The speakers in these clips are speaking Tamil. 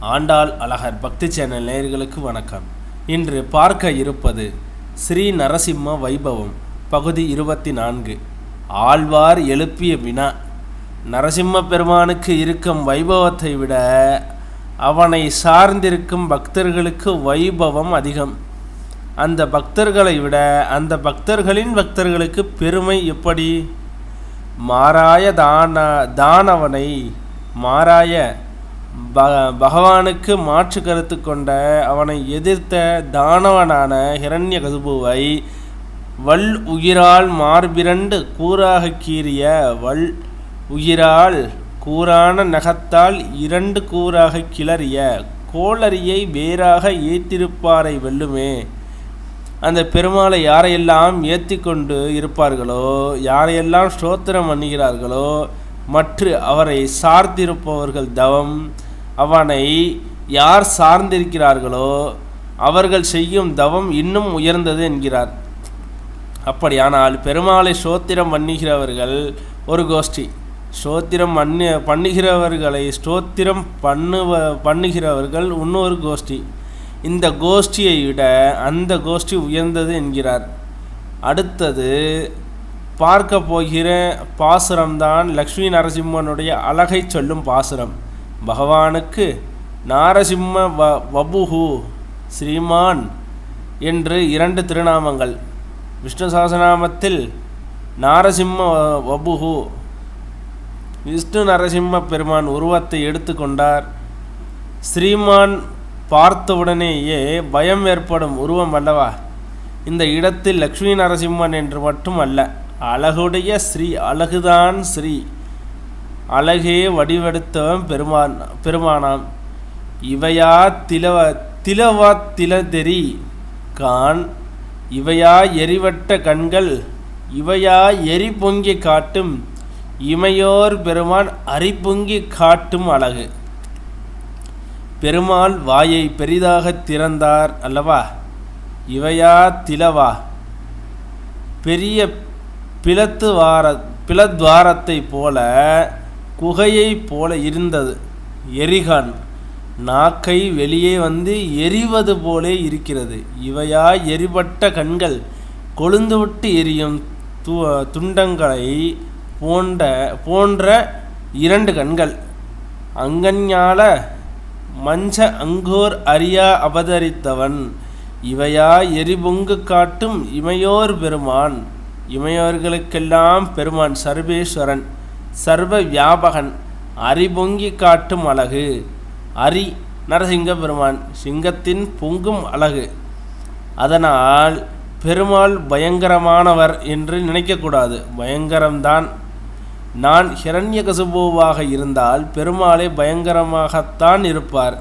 ஆண்டாள் அழகர் பக்தி சேனல் நேயர்களுக்கு வணக்கம். இன்று பார்க்க இருப்பது ஸ்ரீ நரசிம்ம வைபவம் பகுதி இருபத்தி நான்கு ஆழ்வார் எழுப்பிய வினா. நரசிம்ம பெருமானுக்கு இருக்கும் வைபவத்தை விட அவனை சார்ந்திருக்கும் பக்தர்களுக்கு வைபவம் அதிகம். அந்த பக்தர்களை விட அந்த பக்தர்களின் பக்தர்களுக்கு பெருமை எப்படி? மாறாய தான தானவனை மாறாய ப பகவானுக்கு மாற்று கருத்து கொண்ட அவனை எதிர்த்த தானவனான ஹிரண்ய கதுபுவை வல் உயிரால் மார்பிரண்டு கூறாக கீறிய வல் உயிரால் கூரான நகத்தால் இரண்டு கூறாக கிளறிய கோளரியை வேறாக ஏற்றிருப்பாரை வெல்லுமே. அந்த பெருமாளை யாரையெல்லாம் ஏற்றி கொண்டு இருப்பார்களோ யாரையெல்லாம் ஸ்தோத்திரம் பண்ணுகிறார்களோ மற்ற அவரை சார்ந்திருப்பவர்கள் தவம் அவனை யார் சார்ந்திருக்கிறார்களோ அவர்கள் செய்யும் தவம் இன்னும் உயர்ந்தது என்கிறார். அப்படியானால் பெருமாளை சோத்திரம் பண்ணுகிறவர்கள் ஒரு கோஷ்டி. ஸ்தோத்திரம் பண்ணு பண்ணுகிறவர்களை ஸ்தோத்திரம் பண்ணுவ பண்ணுகிறவர்கள் இன்னொரு கோஷ்டி. இந்த கோஷ்டியை விட அந்த கோஷ்டி உயர்ந்தது என்கிறார். அடுத்தது பார்க்க போகிற பாசுரம்தான் லக்ஷ்மி நரசிம்மனுடைய அழகை சொல்லும் பாசுரம். பகவானுக்கு நாரசிம்ம வ வபுஹு ஸ்ரீமான் என்று இரண்டு திருநாமங்கள். விஷ்ணு சகசநாமத்தில் நாரசிம்ம வ- விஷ்ணு நரசிம்ம பெருமான் உருவத்தை எடுத்துக்கொண்டார் ஸ்ரீமான் பார்த்தவுடனேயே பயம் ஏற்படும் உருவம் அல்லவா? இந்த இடத்தில் லக்ஷ்மி நரசிம்மன் என்று மட்டும் அல்ல அழகுடைய ஸ்ரீ அழகுதான் ஸ்ரீ. அழகே வடிவெடுத்தவன் பெருமான் பெருமானாம். இவையா திலவ திலவா திலதெறி கான் இவையா எரிவட்ட கண்கள். இவையா எரி பொங்கி காட்டும். இமையோர் பெருமான் அரிபொங்கி காட்டும் அழகு. பெருமாள் வாயை பெரிதாக திறந்தார் அல்லவா? இவையா திலவா? பெரிய பிளத்து வார பிளத்வாரத்தை போல குகையைப் போல இருந்தது. எரிகான் நாக்கை வெளியே வந்து எரிவது போலே இருக்கிறது. இவையா எரிபட்ட கண்கள் கொழுந்துவிட்டு எரியும் து துண்டங்களை போன்ற போன்ற இரண்டு கண்கள். அங்கஞ்ஞால மஞ்ச அங்கோர் அறியா அவதரித்தவன். இவையா எரிபொங்கு காட்டும் இமையோர் பெருமான். இமையோர்களுக்கெல்லாம் பெருமான் சர்வேஸ்வரன். சர்வ வியாபகன் அரிபொங்கி காட்டும் அழகு. அரி நரசிங்க பெருமான் சிங்கத்தின் பொங்கும் அழகு. அதனால் பெருமாள் பயங்கரமானவர் என்று நினைக்கக்கூடாது. பயங்கரம்தான். நான் ஹிரண்யகசுபுவாக இருந்தால் பெருமாளே பயங்கரமாகத்தான் இருப்பார்.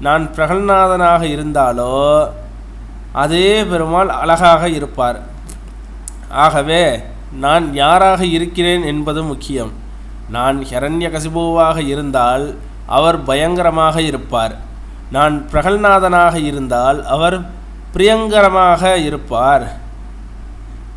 நான் பிரகல்நாதனாக இருந்தாலோ அதே பெருமாள் அழகாக இருப்பார். ஆகவே நான் யாராக இருக்கிறேன் என்பது முக்கியம். நான் ஹரண்யகசிபுவாக இருந்தால் அவர் பயங்கரமாக இருப்பார். நான் பிரகல்நாதனாக இருந்தால் அவர் பிரியங்கரமாக இருப்பார்.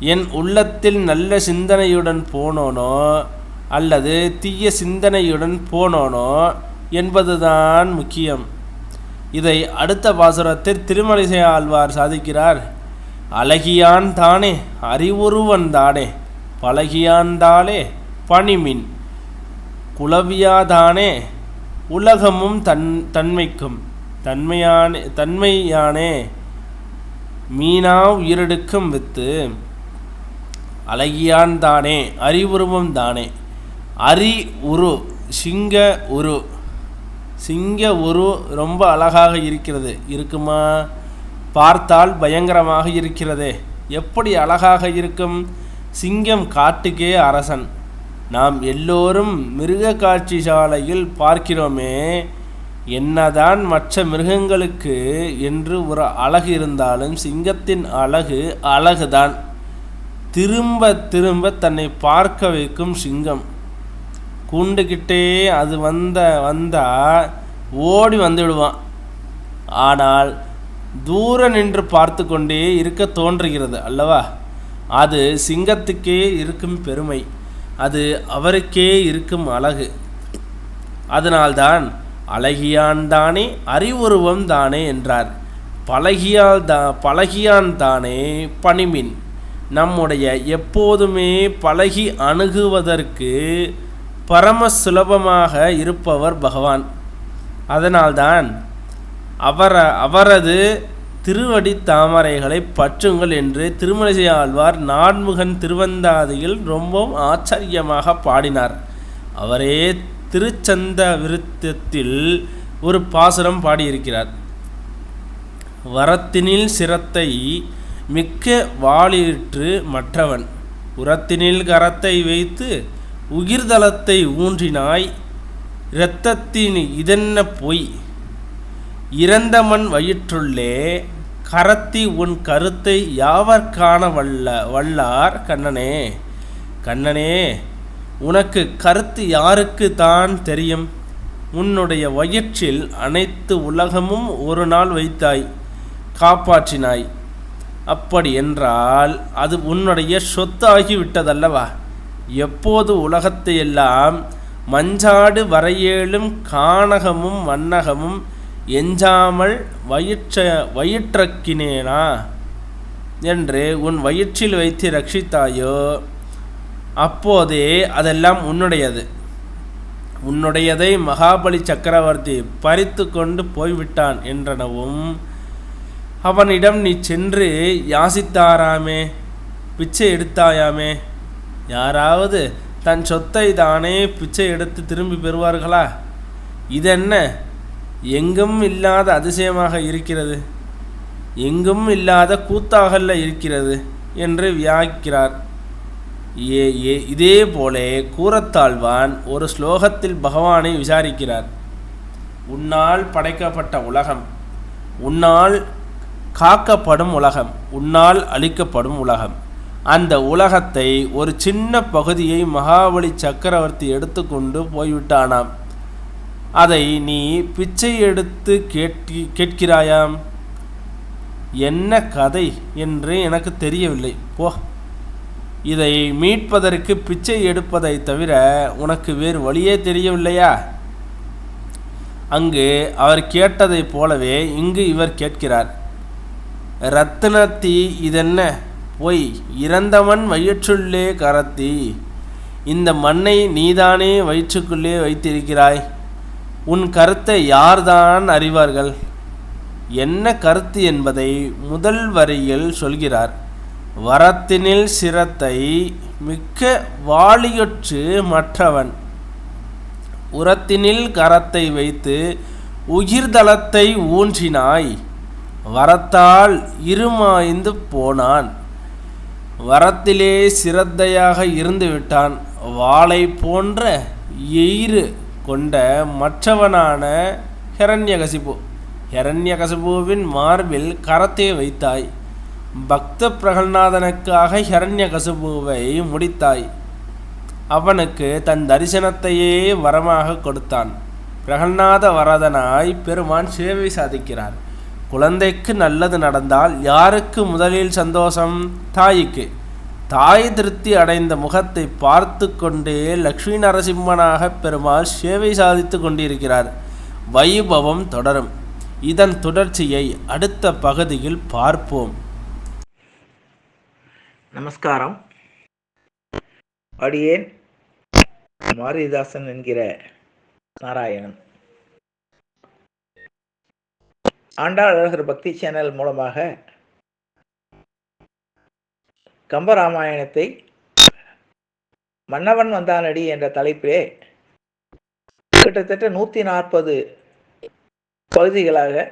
என் உள்ளத்தில் நல்ல சிந்தனையுடன் போனோனோ அல்லது தீய சிந்தனையுடன் போனோனோ என்பதுதான் முக்கியம். இதை அடுத்த பாசுரத்தில் திருமலிசை ஆழ்வார் சாதிக்கிறார். அழகியான் தானே அறிவுருவன் தானே பழகியான் தானே பணிமின் குளவியாதானே உலகமும் தன் தன்மைக்கும் தன்மையானே தன்மையானே மீனா உயிரெடுக்கும் வித்து அழகியான் தானே அறிவுருவம் தானே. அரி உரு சிங்க உரு சிங்க உரு ரொம்ப அழகாக இருக்கிறது. இருக்குமா? பார்த்தால் பயங்கரமாக இருக்கிறதே. எப்படி அழகாக இருக்கும்? சிங்கம் காட்டுக்கே அரசன். நாம் எல்லோரும் மிருக காட்சி சாலையில் பார்க்கிறோமே என்னதான் மற்ற மிருகங்களுக்கு என்று ஒரு அழகு இருந்தாலும் சிங்கத்தின் அழகு அழகுதான். திரும்ப திரும்ப தன்னை பார்க்க வைக்கும் சிங்கம். கூண்டுக்கிட்டே அது வந்த வந்தா ஓடி வந்துவிடுவான். ஆனால் தூர நின்று பார்த்து கொண்டே இருக்க தோன்றுகிறது அல்லவா? அது சிங்கத்துக்கே இருக்கும் பெருமை. அது அவருக்கே இருக்கும் அழகு. அதனால்தான் அழகியான் தானே அறிவுருவம் தானே என்றார். பழகியால் தா பழகியான் தானே பணிமின். நம்முடைய எப்போதுமே பழகி அணுகுவதற்கு பரம சுலபமாக இருப்பவர் பகவான். அதனால்தான் அவர அவரது திருவடி தாமரைகளை பற்றுங்கள் என்று திருமலைசை ஆழ்வார் நான்முகன் திருவந்தாதியில் ரொம்பவும் ஆச்சரியமாக பாடினார். அவரே திருச்சந்த விருத்தத்தில் ஒரு பாசுரம் பாடியிருக்கிறார். வரத்தினில் சிரத்தை மிக்க வாளிற்று மற்றவன். உரத்தினில் கரத்தை வைத்து உயிர்தலத்தை ஊன்றினாய். இரத்தத்தின் இதென்ன பொய்? இறந்தமன் வயிற்றுள்ளே கரத்தி உன் கருத்தை யாவர் காண வல்ல வல்லார்? கண்ணனே கண்ணனே உனக்கு கருத்து யாருக்கு தான் தெரியும்? உன்னுடைய வயிற்றில் அனைத்து உலகமும் ஒரு நாள் வைத்தாய் காப்பாற்றினாய். அப்படி என்றால் அது உன்னுடைய சொத்தாகி விட்டதல்லவா எப்போது உலகத்தை எல்லாம் மஞ்சாடு வரையேலும் கானகமும் வண்ணகமும் எஞ்சாமல் வயிற்ற வயிற்றக்கினேனா? என்று உன் வயிற்றில் வைத்து ரட்சித்தாயோ? அப்போதே அதெல்லாம் உன்னுடையது. உன்னுடையதை மகாபலி சக்கரவர்த்தி பறித்து கொண்டு போய்விட்டான் என்றனவும் அவனிடம் நீ சென்று யாசித்தாராமே? பிச்சை எடுத்தாயாமே? யாராவது தன் சொத்தை தானே பிச்சை எடுத்து திரும்பி பெறுவார்களா? இதென்ன? எங்கும் இல்லாத அதிசயமாக இருக்கிறது. எங்கும் இல்லாத கூத்தாகல்ல இருக்கிறது என்று வியாக்கிறார் ஏ ஏ இதே போலே கூறத்தாழ்வான் ஒரு ஸ்லோகத்தில் பகவானை விசாரிக்கிறார். உன்னால் படைக்கப்பட்ட உலகம் உன்னால் காக்கப்படும் உலகம் உன்னால் அழிக்கப்படும் உலகம். அந்த உலகத்தை ஒரு சின்ன பகுதியை மகாபலி சக்கரவர்த்தி எடுத்துக்கொண்டு போய்விட்டானாம். அதை நீ பிச்சை எடுத்து கேட்கி கேட்கிறாயாம்? என்ன கதை என்று எனக்கு தெரியவில்லை. போ. இதை மீட்பதற்கு பிச்சை எடுப்பதை தவிர உனக்கு வேறு வழியே தெரியவில்லையா? அங்கு அவர் கேட்டதைப் போலவே இங்கு இவர் கேட்கிறார். ரத்தினத்தி இதென்ன? பொய். இறந்தவன் வயிற்றுள்ளே கரத்தி. இந்த மண்ணை நீதானே வயிற்றுக்குள்ளே வைத்திருக்கிறாய்? உன் கருத்தை யார்தான் அறிவார்கள்? என்ன கருத்து என்பதை முதல் வரியில் சொல்கிறார். வரத்தினில் சிரத்தை மிக்க வாளியொற்று மற்றவன். உரத்தினில் கரத்தை வைத்து உயிர்தளத்தை ஊன்றினாய். வரத்தால் இருமாய்ந்து போனான். வரத்திலே சிரத்தையாக இருந்து விட்டான் வாளை போன்ற எயிறு கொண்ட மற்றவனான ஹிரண்யகசிபு. ஹிரண்யகசிபுவின் மார்பில் கரத்தை வைத்தாய். பக்த பிரகல்நாதனுக்காக ஹிரண்யகசிபுவை முடித்தாய். அவனுக்கு தன் தரிசனத்தையே வரமாக கொடுத்தான். பிரகல்நாத வரதனாய் பெருமான் சேவை சாதிக்கிறார். குழந்தைக்கு நல்லது நடந்தால் யாருக்கு முதலில் சந்தோஷம்? தாய்க்கு. தாய் திருப்தி அடைந்த முகத்தை பார்த்து கொண்டே லக்ஷ்மி நரசிம்மனாக பெருமாள் சேவை சாதித்து கொண்டிருக்கிறார். வைபவம் தொடரும். இதன் தொடர்ச்சியை அடுத்த பகுதியில் பார்ப்போம். நமஸ்காரம். அடியேன் மாரிதாசன் என்கிற நாராயணன். ஆண்டாள் அழகர் பக்தி சேனல் மூலமாக கம்பராமாயணத்தை மன்னவன் வந்தானடி என்ற தலைப்பிலே கிட்டத்தட்ட நூற்றி நாற்பது பகுதிகளாக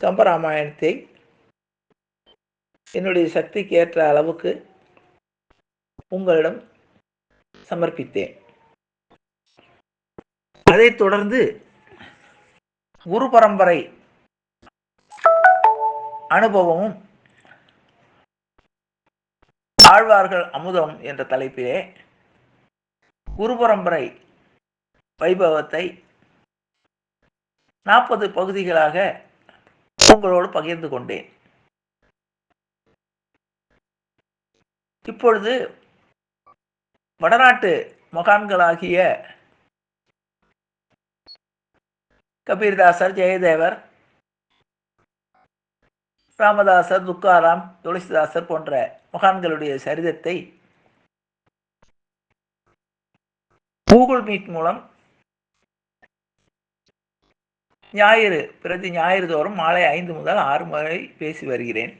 கம்பராமாயணத்தை என்னுடைய சக்திக்கு ஏற்ற அளவுக்கு உங்களிடம் சமர்ப்பித்தேன். அதைத் தொடர்ந்து குரு பரம்பரை அனுபவமும் ஆழ்வார்கள் அமுதம் என்ற தலைப்பிலே குரு பரம்பரை வைபவத்தை நாற்பது பகுதிகளாக உங்களோடு பகிர்ந்து கொண்டேன். இப்பொழுது வடநாட்டு மகான்களாகிய கபீர்தாசர் ஜெயதேவர் ராமதாசர் துக்காராம் துளசிதாசர் போன்ற மகான்களுடைய சரிதத்தை கூகுள் மீட் மூலம் ஞாயிறு பிரதி ஞாயிறு தோறும் மாலை ஐந்து முதல் ஆறு முறை பேசி வருகிறேன்.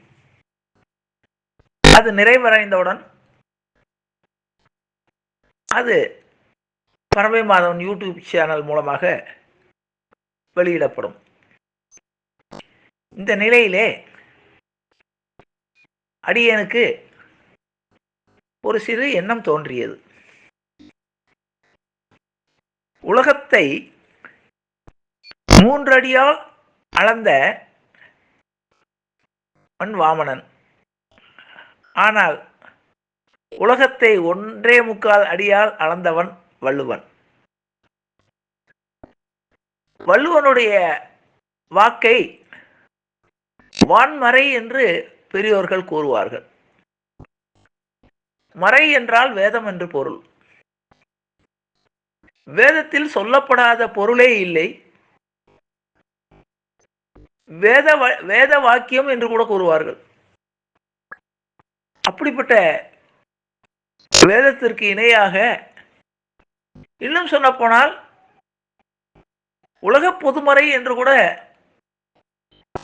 அது நிறைவடைந்தவுடன் அது பறவை மாதவன் யூடியூப் சேனல் மூலமாக வெளியிடப்படும். இந்த நிலையிலே அடியனுக்கு ஒரு சிறு எண்ணம் தோன்றியது. உலகத்தை மூன்றடியால் அளந்த வன் வாமனன். ஆனால் உலகத்தை ஒன்றே முக்கால் அடியால் அளந்தவன் வள்ளுவன். வள்ளுவனுடைய வாக்கை வான்மறை என்று பெரியோர்கள் கூறுவார்கள். மறை என்றால் வேதம் என்று பொருள். வேதத்தில் சொல்லப்படாத பொருளே இல்லை. வேத வேத வாக்கியம் என்று கூட கூறுவார்கள். அப்படிப்பட்ட வேதத்திற்கு இணையாக இன்னும் சொல்ல போனால் உலக பொதுமறை என்று கூட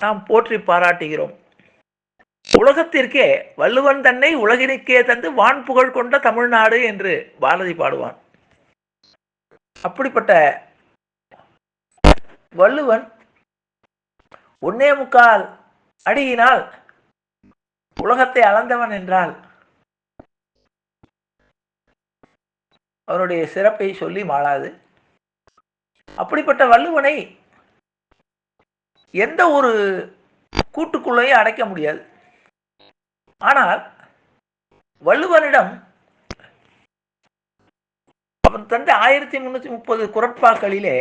நாம் போற்றி பாராட்டுகிறோம். உலகத்திற்கே வள்ளுவன் தன்னை உலகினுக்கே தந்து வான் புகழ் கொண்ட தமிழ்நாடு என்று பாரதி பாடுவான். அப்படிப்பட்ட வள்ளுவன் ஒன்னே முக்கால் அடியினால் உலகத்தை அளந்தவன் என்றால் அவருடைய சிறப்பை சொல்லி மாளாது. அப்படிப்பட்ட வள்ளுவனை எந்த ஒரு கூட்டுக்குள்ளேயும் அடைக்க முடியாது. ஆனால் வள்ளுவனிடம் அவன் தந்த ஆயிரத்தி முன்னூத்தி முப்பது குரட்பாக்களிலே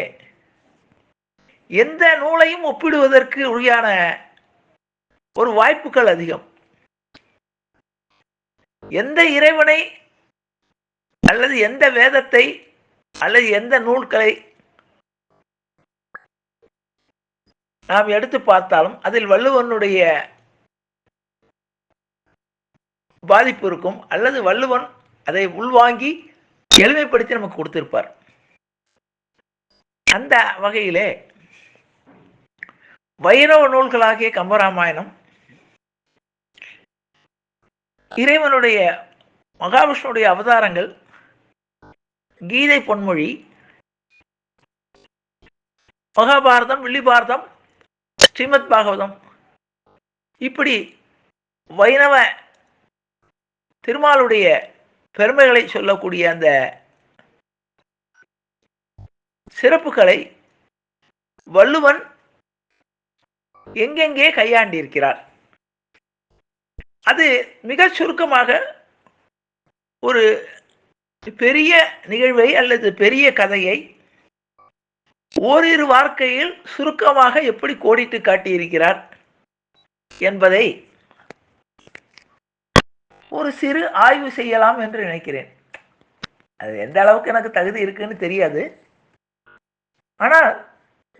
எந்த நூலையும் ஒப்பிடுவதற்கு உரியான ஒரு வாய்ப்புகள் அதிகம். எந்த இறைவனை அல்லது எந்த வேதத்தை அல்லது எந்த நூல்களை நாம் எடுத்து பார்த்தாலும் அதில் வள்ளுவனுடைய பாதிப்பு இருக்கும் அல்லது வள்ளுவன் அதை உள்வாங்கி எளிமைப்படுத்தி நமக்கு கொடுத்திருப்பார். அந்த வகையிலே வைரவ நூல்களாகிய கம்பராமாயணம் இறைவனுடைய மகாவிஷ்ணுடைய அவதாரங்கள் கீதை பொன்மொழி மகாபாரதம் வில்லிபாரதம் ஸ்ரீமத் பாகவதம் இப்படி வைணவ திருமாலுடைய பெருமைகளை சொல்லக்கூடிய அந்த சிறப்புகளை வள்ளுவன் எங்கெங்கே கையாண்டிருக்கிறார்? அது மிக சுருக்கமாக ஒரு பெரிய நிகழ்வை அல்லது பெரிய கதையை ஓரிரு வார்த்தையில் சுருக்கமாக எப்படி கோடிட்டு காட்டியிருக்கிறார் என்பதை ஒரு சிறு ஆய்வு செய்யலாம் என்று நினைக்கிறேன். அது எந்த அளவுக்கு எனக்கு தகுதி இருக்குன்னு தெரியாது. ஆனால்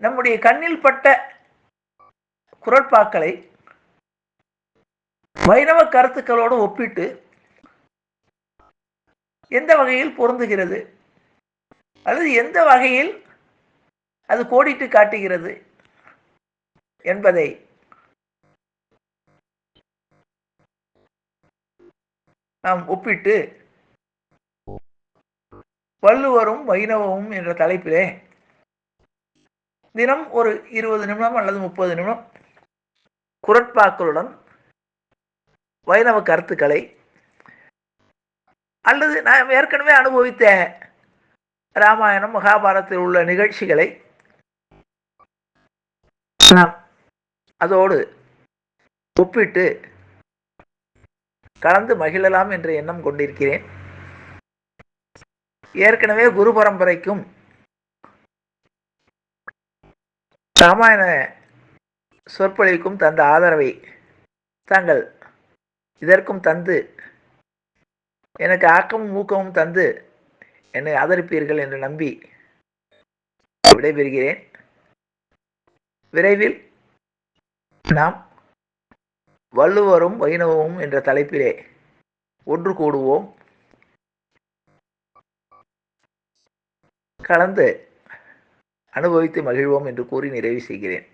நம்முடைய கண்ணில் பட்ட குரட்பாக்களை வைணவ கருத்துக்களோடு ஒப்பிட்டு எந்த வகையில் பொருந்துகிறது? அல்லது எந்த வகையில் அது கோடிட்டு காட்டுகிறது? என்பதை நாம் ஒப்பிட்டு வள்ளுவரும் வைணவமும் என்ற தலைப்பிலே தினம் ஒரு இருபது நிமிடம் அல்லது முப்பது நிமிடம் குரட்பாக்களுடன் வைணவ கருத்துக்களை அல்லது நாம் ஏற்கனவே அனுபவித்த ராமாயணம் மகாபாரதத்தில் உள்ள நிகழ்ச்சிகளை நாம் அதோடு ஒப்பிட்டு கலந்து மகிழலாம் என்ற எண்ணம் கொண்டிருக்கிறேன். ஏற்கனவே குரு பரம்பரைக்கும் ராமாயண சொற்பொழிவுக்கும் தந்த ஆதரவை தாங்கள் இதற்கும் தந்து எனக்கு ஆக்கமும் ஊக்கமும் தந்து என்னை ஆதரிப்பீர்கள் என்று நம்பி விடைபெறுகிறேன். விரைவில் நாம் வள்ளுவரும் வைணவமும் என்ற தலைப்பிலே ஒன்று கூடுவோம். கலந்து அனுபவித்து மகிழ்வோம் என்று கூறி நிறைவு செய்கிறேன்.